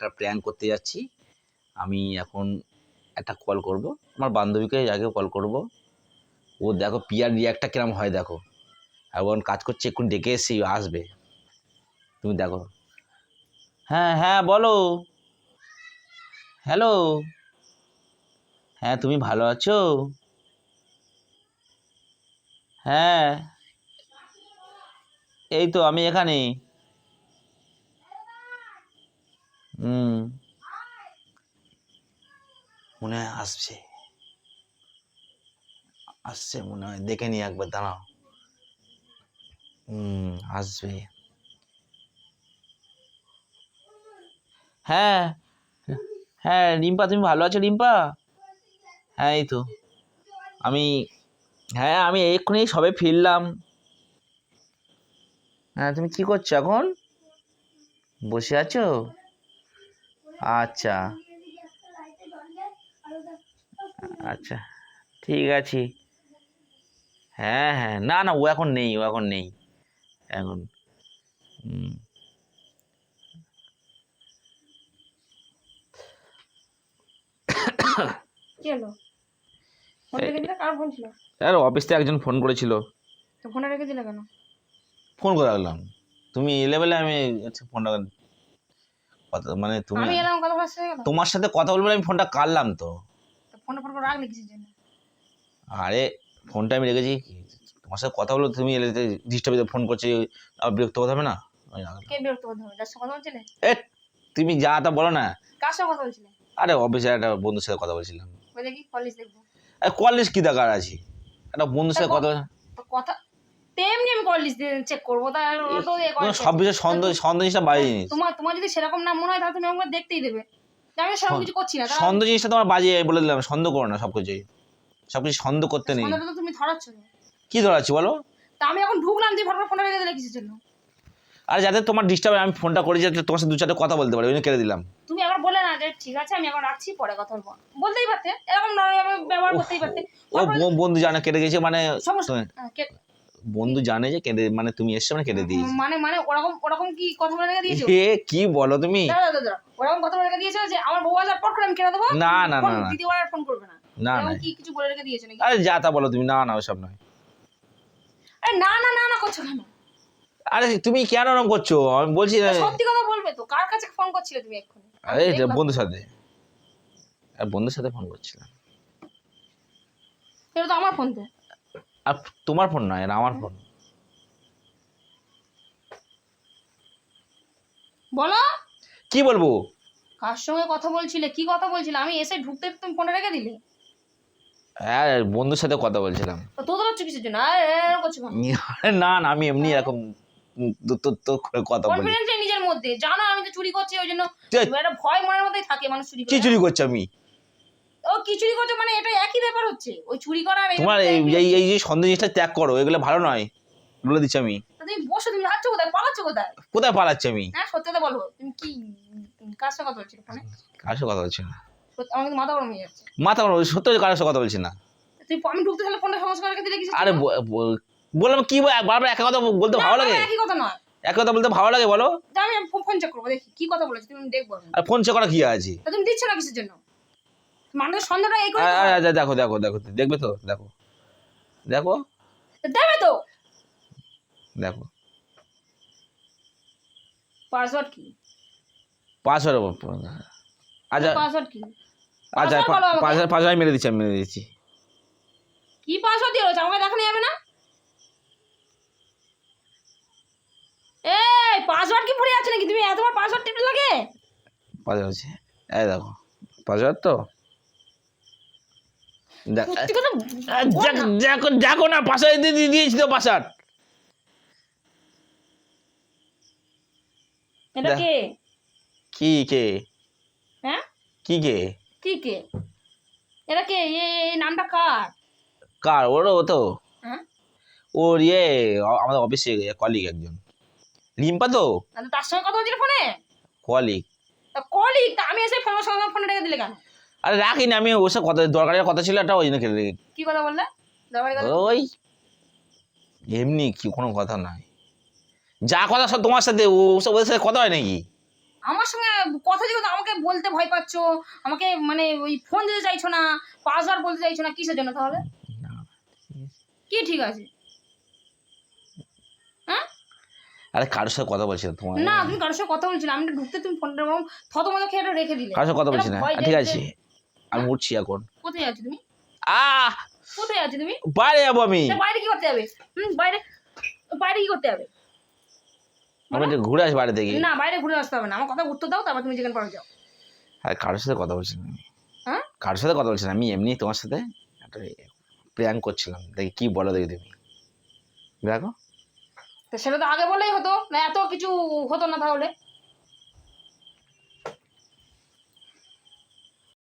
একটা প্র্যাঙ্ক করতে যাচ্ছি। আমি এখন একটা কল করব। আমার বান্ধবীকে আগে কল করব। ও দেখো পিয়ার রিয়াক্টটা কিরম হয় দেখো। এখন কাজ করছে এখন ডেকে এসে আসবে। তুমি দেখো। হ্যাঁ হ্যাঁ বলো। হ্যালো হ্যাঁ তুমি ভালো আছো? হ্যাঁ। এই তো, আমি এখানে। হুম। মনে হয় আসছে। আসছে মনে হয়। দেখে নি একবার দাঁড়াও। হুম আসবে। হ্যাঁ। হ্যাঁ রিম্পা তুমি ভালো আছো রিম্পা? হ্যাঁ এই তো। আমি হ্যাঁ আমি এক্ষুনি সবে ফিরলাম। হ্যাঁ তুমি কি করছ এখন? বসে আছো? আচ্ছা। আচ্ছা ঠিক আছে। হ্যাঁ হ্যাঁ না না ও এখন নেই ও এখন নেই। এখন ফোন ফোন আর অফিস থেকে একজন ফোন করেছিল। তো ফোনটা রেখে দিলে কেন? ফোন করে রাখলাম তুমি এলে বলে আমি আচ্ছা ফোনটা কথা মানে তুমি আমি এলাম কথা বলা শেষ তোমার সাথে কথা বলব বলে আমি ফোনটা কাটলাম তো। ফোনটা ফোন করে রাখলে কিসের জন্য? আরে ফোনটা আমি রেখেছি তোমার সাথে কথা বলব তুমি এলে ডিস্টার্ব ফোন করছি আর বিরক্ত হতে হবে না? কে বিরক্ত করতে হবে? যার সঙ্গে কথা বলছিলে? এ তুমি যা তা বলো না। কার সঙ্গে কথা বলছিলে? আরে অফিসে একটা বন্ধুর সাথে কথা বলছিলাম। ওই দেখি কলেজ দেখব। কলেজ কি দরকার আছে? একটা বন্ধুর সাথে কথা কথা তেমনি আমি কলেজ চেক করব তো তোমার সব বিষয়ে সন্দেহ সন্দেহ জিনিসটা বাজে জিনিস। তোমার তোমার যদি সেরকম নাম মনে হয় তাহলে তুমি আমাকে দেখতেই দেবে। আমি সেরকম কিছু করছি না সন্দেহ জিনিসটা তোমার বাজে বলে দিলাম সন্দেহ করো না সব কিছুই। সব কিছু সন্দেহ করতে নেই। সন্দেহটা তুমি ধরাচ্ছ কি ধরাচ্ছি বলো? তা আমি এখন ঢুকলাম তুই ফটোফট ফোনটা রেখে দিলে কিসের জন্য? আর যাতে তোমার ডিস্টার্ব আমি ফোনটা করি যাতে তোমার সাথে দু চারটে কথা বলতে পারি ওই কেটে দিলাম। তুমি আবার বলে না যে ঠিক আছে আমি এখন রাখছি পরে কথা বলব। বলতেই পারতে এরকম ব্যবহার করতেই পারতে। ও বন্ধু জানে কেটে গেছে মানে সমস্যা বন্ধু জানে যে কেটে মানে তুমি এসছো মানে কেটে দিয়েছি। মানে মানে ওরকম ওরকম কি কথা বলে রেখে দিয়েছ? এ কি বলো তুমি। ওরকম কথা বলে রেখে দিয়েছ যে আমার বউ পর করে আমি কেটে দেবো? না না না না। দ্বিতীয়বার ফোন করবে না। না না। কি কিছু বলে রেখে দিয়েছ নাকি? আরে যা তা বলো তুমি না না ওসব নয়। আরে না না না না করছ কেন? আরে তুমি কেন ওরকম করছ? আমি বলছি সত্যি কথা বলবে তো কার কাছে ফোন করছিলে তুমি আরে বন্ধুর সাথে। আর বন্ধুর সাথে ফোন করছিলাম। এটা তো আমার ফোন তো আর তোমার ফোন নয় এটা আমার ফোন বলো। কি বলব? কার সঙ্গে কথা বলছিলে? কি কথা বলছিলে? আমি এসে ঢুকতে তুমি ফোনে রেখে দিলে। হ্যাঁ বন্ধুর সাথে কথা বলছিলাম। তো তোদের হচ্ছে কিসের জন্য? আরে এরকম করছ কেন? আরে না না আমি এমনি এরকম তো তো তো করে কথা বলি। নেই নিজের মধ্যে। জানো আমি তো চুরি করছি ওই জন্য। একটা ভয় মনের মধ্যেই থাকে মানুষ চুরি কি করে চুরি করছি আমি? ও কি চুরি করছ মানে এটা একই ব্যাপার হচ্ছে। ওই চুরি করা আর তোমার এই এই যে সন্দেহ জিনিসটা ত্যাগ করো এগুলো ভালো নয় বলে দিচ্ছি আমি। তুমি বসো তুমি যাচ্ছ কোথায়? পালাচ্ছ কোথায়? কোথায় পালাচ্ছি আমি? হ্যাঁ সত্যি কথা বলো। তুমি কি কার সঙ্গে কথা বলছিলে ফোনে? কার সাথে কথা বলছি না। সত্যি- মাথা গরম হয়ে যাচ্ছে। মাথা গরম, সত্যি কারোর সাথে কথা বলছি না। তুই আমি ঢুকতে তাহলে ফোনটা সংস্কার রেখে দিলে কিছু আরে বললাম কি বারবার একটা কথা বলতে ভালো লাগে? একই কথা নয়। এক কথা বলতে ভালো লাগে বলো? আমি ফোন চেক করব দেখি কি কথা বলেছি তুমি দেখব আর ফোন চেক করা কি আছে? তুমি দিচ্ছ না কিসের জন্য? মানুষের সন্দেহটা এই করে দেখো দেখো দেখো দেখবে তো? দেখো। দেখো? দেবে তো? দেখো। পাসওয়ার্ড কি? পাসওয়ার্ড আচ্ছা পাসওয়ার্ড কি? আচ্ছা। পাসওয়ার্ড পাসওয়ার্ড মেরে দিচ্ছি আমি মেরে দিচ্ছি। কি পাসওয়ার্ড দিয়ে রয়েছে? আমাকে দেখানো যাবে না? এই পাসওয়ার্ড কি পড়ে আছে নাকি? তুমি এতবার পাসওয়ার্ড টিপতে লাগে? পাসওয়ার্ড হচ্ছে। এই দেখো পাসওয়ার্ড তো? দেখ না। তো পাসওয়ার্ড এটা কে? কি কে? হ্যাঁ? কি কে? কি কে? এটা কে? এই নামটা কার? কার? ওর ও তো। হ্যাঁ? ওর ইয়ে আমাদের অফিসে কলিগ একজন। রিম্পা তো? তার সঙ্গে কথা বলছিল ফোনে? কলিগ তা কলি তা আমি এসে ফোনের সঙ্গে ফোনে রেখে দিলে কেন? আরে রাখিনি আমি ওসব কথা দরকারের কথা ছিল একটা ওই জন্য রেখে কি কথা বললে? কথা? ওই এমনি কি কোনো কথা নাই। যা কথা সব তোমার সাথে ও সব ওদের সাথে কথা হয় নাকি? আমার সঙ্গে কথা যে কথা আমাকে বলতে ভয় পাচ্ছ আমাকে মানে ওই ফোন দিতে চাইছো না পাসওয়ার্ড বলতে চাইছো না কিসের জন্য তাহলে? কি ঠিক আছে? হ্যাঁ? আরে কারোর সাথে কথা বলছি না তোমার না তুমি কারোর সাথে কথা বলছিলে আমি ঢুকতে তুমি ফোনটা থত মতো খেয়ে রেখে দিলে। কারোর সাথে কথা বলছি না। ঠিক আছে। আমি উঠছি এখন। কোথায় আছো তুমি? আহ! কোথায় আছো তুমি? বাইরে যাব আমি। বাইরে কি করতে যাবে? হুম বাইরে বাইরে কি করতে যাবে? আমি ঘুরে আসি বাইরে থেকে। না বাইরে ঘুরে আসতে হবে না। আমার কথা উত্তর দাও তারপর তুমি যেখানে পারো যাও। আর কারোর সাথে কথা বলছি না হ্যাঁ? কারোর সাথে কথা বলছি না আমি এমনি তোমার সাথে একটা প্র্যাঙ্ক করছিলাম। দেখি কি বলো দেখি তুমি। দেখো। তো সেটা তো আগে বলেই হতো। না এত কিছু হতো না তাহলে।